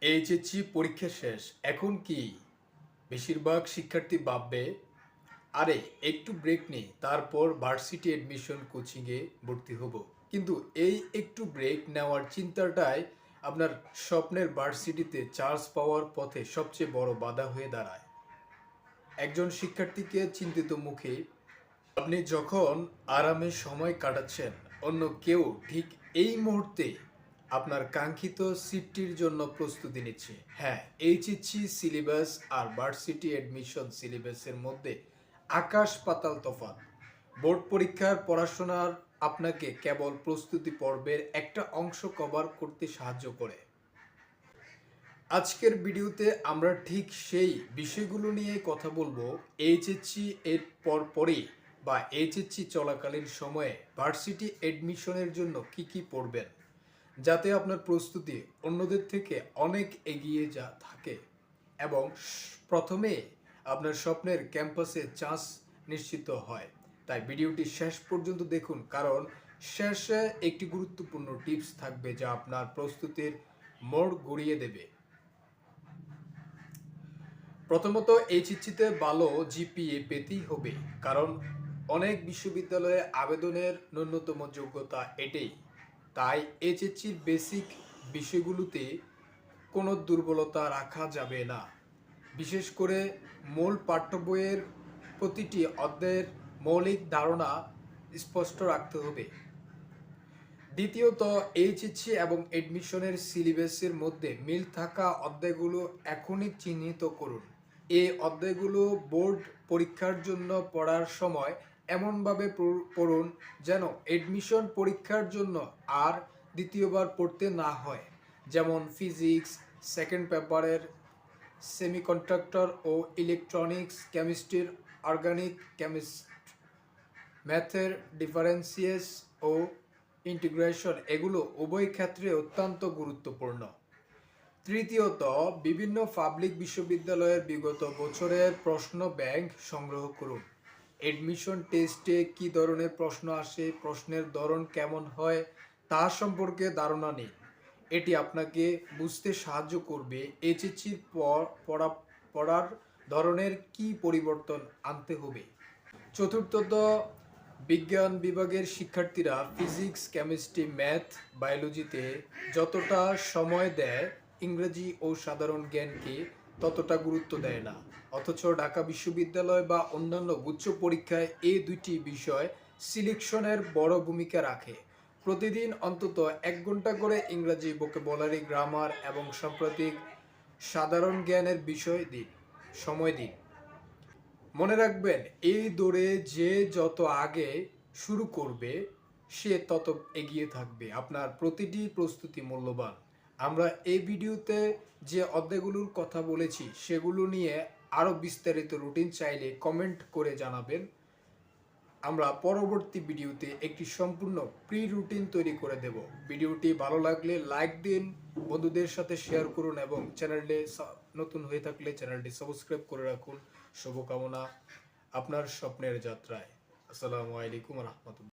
HSC পরীক্ষা শেষ। এখন কি? বেশিরভাগ শিক্ষার্থী ভাববে, আরে, একটু ব্রেক নেই, তারপর ভার্সিটি অ্যাডমিশন কোচিংয়ে ভর্তি হব। কিন্তু এই একটু ব্রেক নেওয়ার চিন্তাটাই আপনার স্বপ্নের ভার্সিটিতে চান্স পাওয়ার পথে সবচেয়ে বড় বাধা হয়ে দাঁড়ায়। একজন শিক্ষার্থীকে চিন্তিত মুখে, আপনি যখন আরামে সময় কাটাচ্ছেন, অন্য কেউ ঠিক এই মুহূর্তে আপনার কাঙ্ক্ষিত সিটটির জন্য প্রস্তুতি নিচ্ছি। হ্যাঁ এইচএসসি সিলেবাস আর ভার্সিটি অ্যাডমিশন সিলেবাসের মধ্যে আকাশ পাতাল তফাৎ। বোর্ড পরীক্ষার পড়াশোনার আপনাকে কেবল প্রস্তুতি পর্বের একটা অংশ কভার করতে সাহায্য করে। আজকের ভিডিওতে আমরা ঠিক সেই বিষয়গুলো নিয়ে কথা বলব এইচএসসি এর পর পরই বা এইচএসসি চলাকালীন সময়ে ভার্সিটি অ্যাডমিশনের জন্য কি কি পড়বেন। যাতে আপনার প্রস্তুতি অন্যদের থেকে অনেক এগিয়ে যা থাকে। এবং প্রথমে আপনার স্বপ্নের ক্যাম্পাসে চান্স নিশ্চিত হয়। তাই ভিডিওটি শেষ পর্যন্ত দেখুন, কারণ শেষে একটি গুরুত্বপূর্ণ টিপস থাকবে যা আপনার প্রস্তুতির মোড় গড়িয়ে দেবে। প্রথমত এইচএসসিতে ভালো জিপিএ পেতেই হবে, কারণ অনেক বিশ্ববিদ্যালয়ে আবেদনের ন্যূনতম যোগ্যতা এটাই। তাই এইচএসসির বেসিক বিষয়গুলোতে কোনো দুর্বলতা রাখা যাবে না। বিশেষ করে মূল পাঠ্য বইয়ের প্রতিটি অধ্যায়ের মৌলিক ধারণা স্পষ্ট রাখতে হবে। দ্বিতীয়ত এইচএসসি এবং এডমিশনের সিলেবাসের মধ্যে মিল থাকা অধ্যায়গুলো এখনই চিহ্নিত করুন। এই অধ্যায়গুলো বোর্ড পরীক্ষার জন্য পড়ার সময় এমনভাবে পড়- পড়ুন যেন এডমিশন পরীক্ষার জন্য আর দ্বিতীয়বার পড়তে না হয়। যেমন ফিজিক্স সেকেন্ড পেপারের সেমিকন্ডাক্টর ও ইলেকট্রনিক্স কেমিস্ট্রির অর্গানিক কেমিস্ট ম্যাথের ডিফারেন্সিয়েস ও ইন্টিগ্রেশন এগুলো উভয় ক্ষেত্রে অত্যন্ত গুরুত্বপূর্ণ। তৃতীয়ত, বিভিন্ন পাবলিক বিশ্ববিদ্যালয়ের বিগত বছরের প্রশ্ন ব্যাংক সংগ্রহ করুন। এডমিশন টেস্টে কি ধরনের প্রশ্ন আসে, প্রশ্নের ধরন কেমন হয়, তা সম্পর্কে ধারণা নেই এটি আপনাকে বুঝতে সাহায্য করবে। এইচএসসির পর, পড়া, পড়ার ধরনের কি পরিবর্তন আনতে হবে? চতুর্থত, বিজ্ঞান বিভাগের শিক্ষার্থীরা ফিজিক্স কেমিস্ট্রি ম্যাথ বায়োলজিতে যতটা সময় দেয় ইংরেজি ও সাধারণ জ্ঞানকে ততটা গুরুত্ব দেয় না। অথচ ঢাকা বিশ্ববিদ্যালয় বা অন্যান্য উচ্চ পরীক্ষায় এই দুইটি বিষয় সিলেকশনের বড় ভূমিকা রাখে। প্রতিদিন অন্তত এক ঘণ্টা করে ইংরাজি ভোকেবুলারি গ্রামার এবং সাম্প্রতিক সাধারণ জ্ঞানের বিষয় দিন, সময় দিন। মনে রাখবেন, এই দৌড়ে যে যত আগে শুরু করবে, সে তত এগিয়ে থাকবে। আপনার প্রতিটি প্রস্তুতি মূল্যবান। আমরা এই ভিডিওতে যে অধ্যায়গুলোর কথা বলেছি, সেগুলো নিয়ে আরও বিস্তারিত রুটিন চাইলে কমেন্ট করে জানাবেন। আমরা পরবর্তী ভিডিওতে একটি সম্পূর্ণ প্রি রুটিন তৈরি করে দেব। ভিডিওটি ভালো লাগলে লাইক দিন, বন্ধুদের সাথে শেয়ার করুন এবং চ্যানেলে নতুন হয়ে থাকলে চ্যানেলটি সাবস্ক্রাইব করে রাখুন। শুভকামনা আপনার স্বপ্নের যাত্রায়। আসসালামু আলাইকুম রহমতুল্লাহ।